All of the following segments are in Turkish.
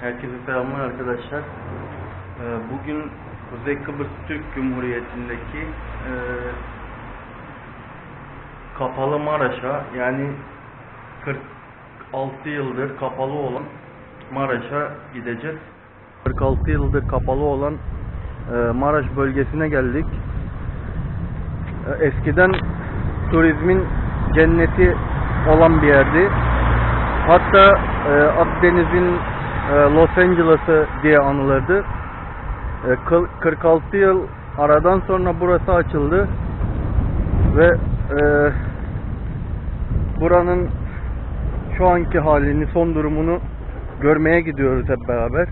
Herkese selamlar arkadaşlar. Ee, Bugün Kuzey Kıbrıs Türk Cumhuriyeti'ndeki e, kapalı Maraş'a yani 46 yıldır kapalı olan Maraş'a gideceğiz. 46 yıldır kapalı olan e, Maraş bölgesine geldik. E, Eskiden turizmin cenneti olan bir yerdi. Hatta e, Akdeniz'in Los Angeles'ı diye anılırdı. E, kıl- 46 yıl aradan sonra burası açıldı ve e, buranın şu anki halini, son durumunu görmeye gidiyoruz hep beraber.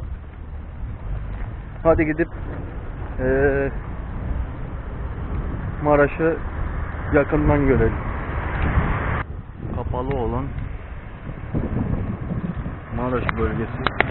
Hadi gidip e, Maraş'ı yakından görelim. Kapalı olan Maraş bölgesi.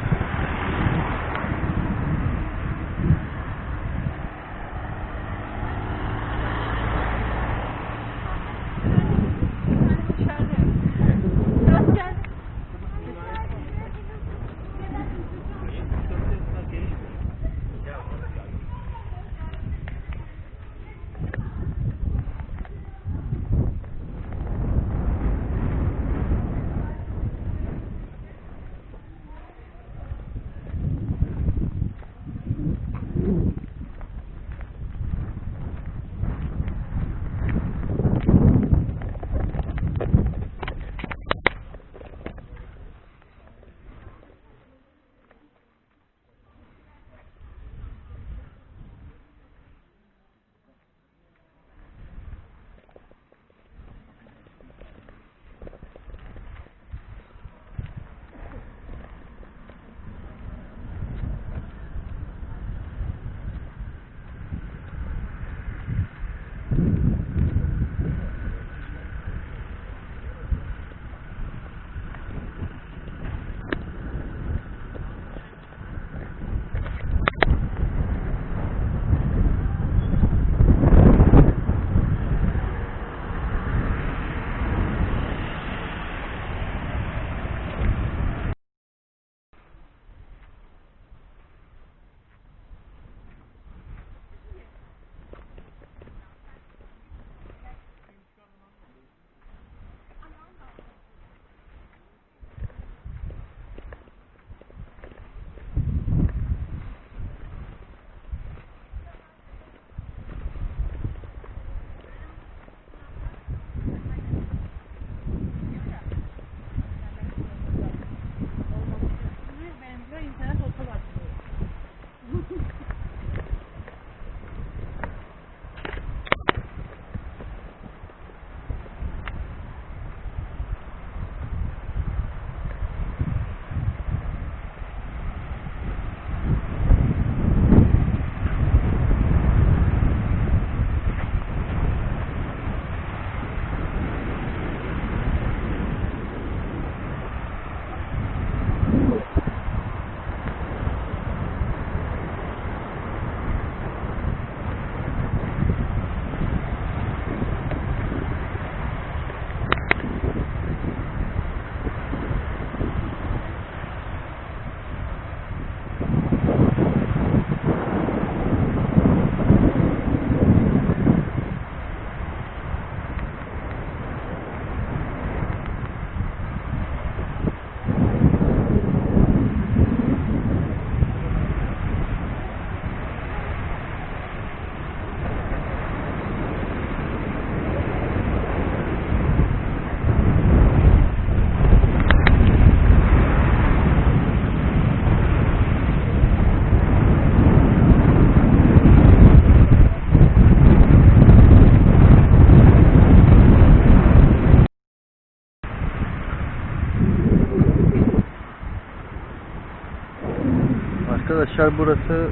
Arkadaşlar burası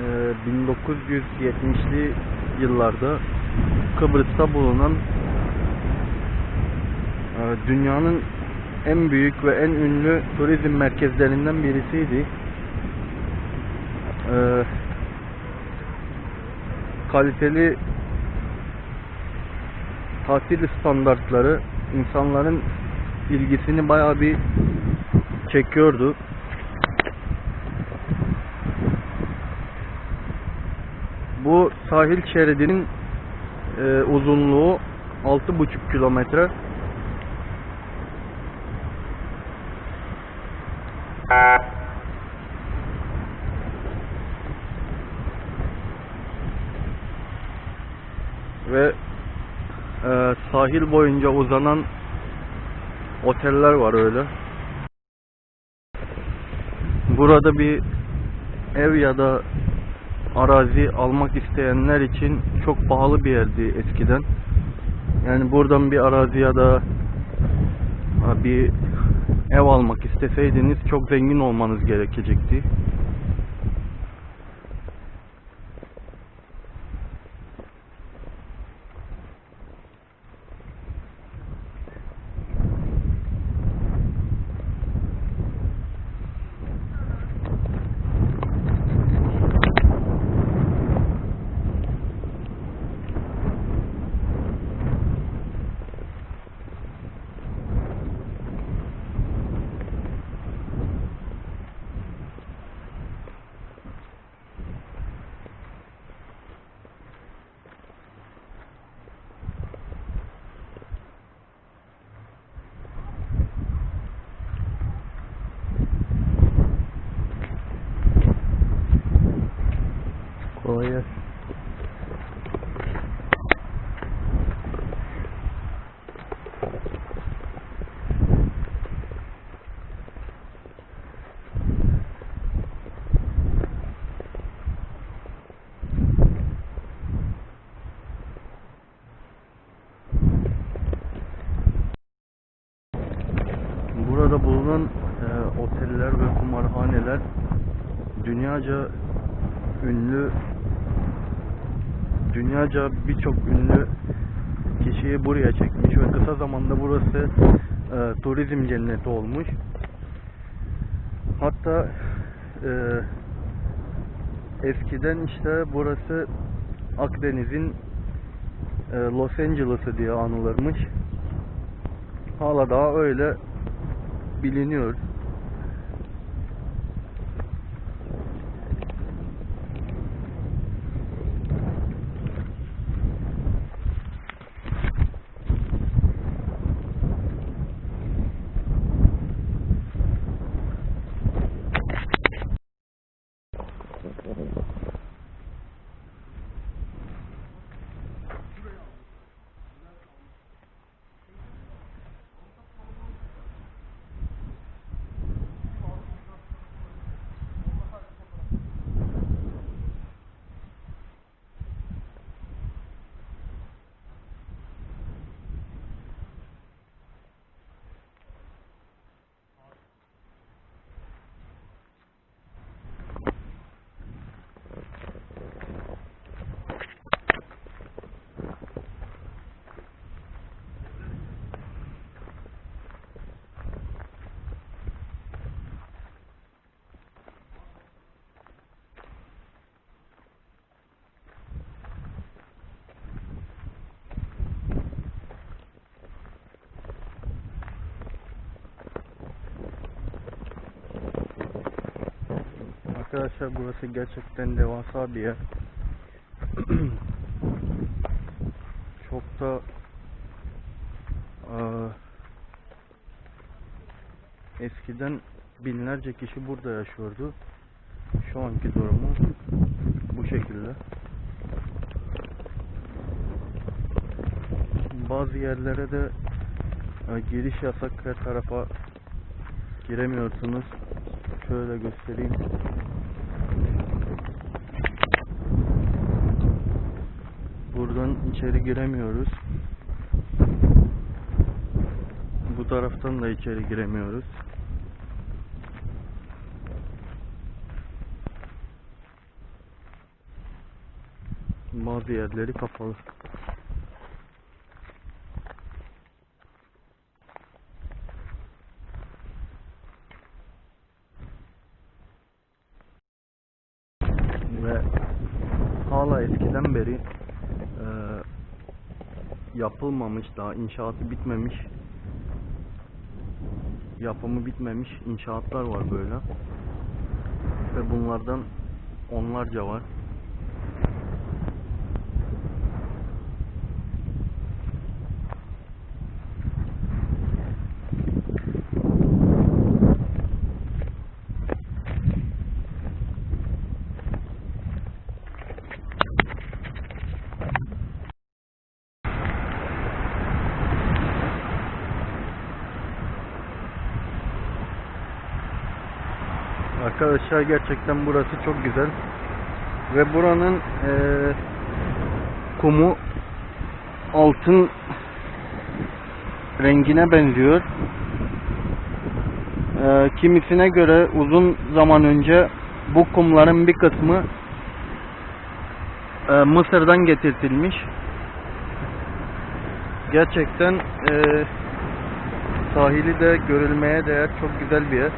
e, 1970'li yıllarda Kıbrıs'ta bulunan e, dünyanın en büyük ve en ünlü turizm merkezlerinden birisiydi. E, kaliteli tatil standartları insanların ilgisini bayağı bir çekiyordu. Bu sahil şeridinin e, uzunluğu 6,5 kilometre. Ve e, sahil boyunca uzanan oteller var öyle. Burada bir ev ya da arazi almak isteyenler için çok pahalı bir yerdi eskiden. Yani buradan bir arazi ya da bir ev almak isteseydiniz çok zengin olmanız gerekecekti. Kolay gelsin. Burada bulunan e, oteller ve kumarhaneler dünyaca ünlü dünyaca birçok ünlü kişiyi buraya çekmiş ve kısa zamanda burası e, turizm cenneti olmuş. Hatta e, eskiden işte burası Akdeniz'in e, Los Angeles'ı diye anılırmış. Hala daha öyle biliniyor. Arkadaşlar burası gerçekten devasa bir yer. Çok da eee, eskiden binlerce kişi burada yaşıyordu. Şu anki durumu bu şekilde. Bazı yerlere de e, giriş yasak her tarafa giremiyorsunuz. Şöyle göstereyim. Buradan içeri giremiyoruz. Bu taraftan da içeri giremiyoruz. Bazı yerleri kapalı. Ve hala eskiden beri eee, yapılmamış daha inşaatı bitmemiş yapımı bitmemiş inşaatlar var böyle. Ve bunlardan onlarca var Arkadaşlar gerçekten burası çok güzel. Ve buranın eee, kumu altın rengine benziyor. Eee, kimisine göre uzun zaman önce bu kumların bir kısmı eee, Mısır'dan getirtilmiş. Gerçekten eee, sahili de görülmeye değer çok güzel bir yer.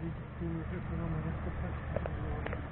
20 км на морозку.